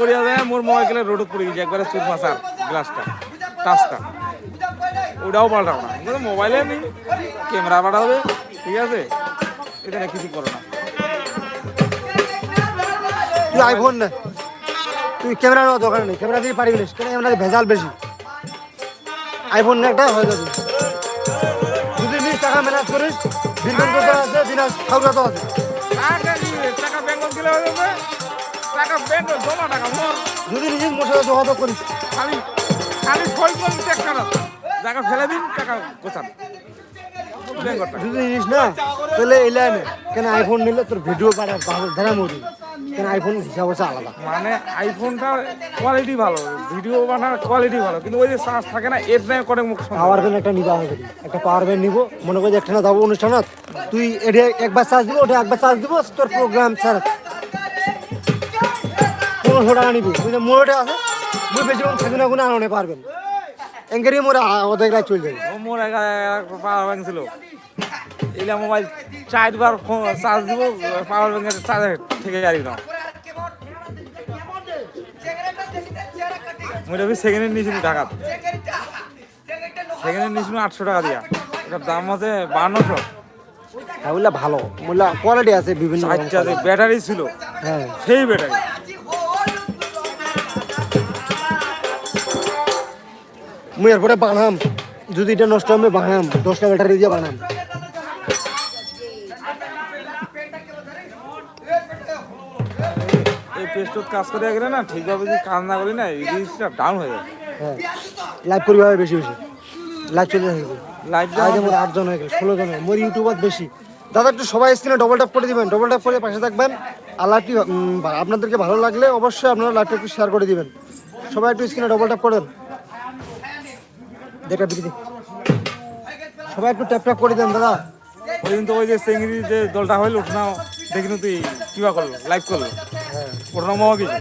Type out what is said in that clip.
করিয়া যায় মোর মোবাইলে রোডত পড়ে গেছে একবারে চুপ মাছার গ্লাসটা টাচটা। ওটাও পাল্টাও না। মোবাইলে নেই ক্যামেরা পাঠাবে ঠিক আছে? এখানে কিছু করো না। তুই আইফোন না। তুই ক্যামেরা নেওয়া দরকার নেই। ক্যামেরা দিয়ে পারবি না ক্যামেরা ভেজাল বেশি? আইফোন না একটা হয়ে যাবে। যদি নিস টাকা ম্যানেজ করিস কোথাও আছে দিনাজ খাওয়া তো আছে। টাকা ব্যাংক গেলে হয়ে যাবে। টাকা ব্যাংক জমা টাকা মোর। যদি নিজের মোর যোগাযোগ করিস। খালি খালি সই করে টাকা ফেলে দিন টাকা গোছান। যদি নিস না তাহলে এই লাইনে কেন আইফোন নিলে তোর ভিডিও পাঠার ধরা মরি। কেন আইফোন হিসাব হচ্ছে আলাদা। মানে আইফোনটার কোয়ালিটি ভালো ভিডিও বানার কোয়ালিটি ভালো কিন্তু ওই যে চার্জ থাকে না এর নাই করে মুখ পাওয়ার ব্যাংক একটা নিবা হবে একটা পাওয়ার ব্যাংক নিবো। মনে করি একটা না যাব অনুষ্ঠানত। তুই এটা একবার চার্জ দিব ওটা একবার চার্জ দিব তোর প্রোগ্রাম স্যার পনেরোশো টাকা নিবি তুই মোড়টা আছে মুই বেশি কম থাকি না কোনো আনতে পারবেন এঙ্কারি মোড়ে ওদের গায়ে চলে যাবে। ও মোর পাওয়ার ব্যাংক ছিল। এলা মোবাইল চারবার চার্জ দিব পাওয়ার ব্যাংকের চার্জ থেকে জানি না। মুই আমি সেকেন্ড হ্যান্ড নিয়েছিল ঢাকাত সেকেন্ড হ্যান্ড নিয়েছিল আটশো টাকা দিয়া। এটার দাম আছে বান্নশো। হ্যাঁ ভালো। বললা কোয়ালিটি আছে বিভিন্ন ব্যাটারি ছিল। হ্যাঁ। সেই ব্যাটারি মুই এরপরে বানাম। যদি এটা নষ্ট হবে বানাম। দশটা ব্যাটারি দিয়ে বানাম। এই পেস্টত কাজ করে গেলে না ঠিকভাবে যদি কাজ না করি না এই জিনিসটা ডাউন হয়ে হ্যাঁ। লাইভ করি ভাবে বেশি বেশি। লাইভ চলতে থাকবে লাইভ আজ আমার আটজন হয়ে গেল ষোলো জন মোর ইউটিউবার বেশি। দাদা একটু সবাই স্ক্রিনে ডবল ট্যাপ করে দিবেন। ডবল ট্যাপ করে পাশে থাকবেন। আর লাইভটি আপনাদেরকে ভালো লাগলে অবশ্যই আপনারা লাইভটা একটু শেয়ার করে দিবেন। সবাই একটু স্ক্রিনে ডবল ট্যাপ করে দেন দেখা বিক্রি সবাই একটু ট্যাপ ট্যাপ করে দেন দাদা। ওই দিন তো ওই যে চেঙ্গিরি যে দলটা হইল ওঠা দেখিনি তুই কিবা করল লাইভ করল। ওঠা মামা কিছু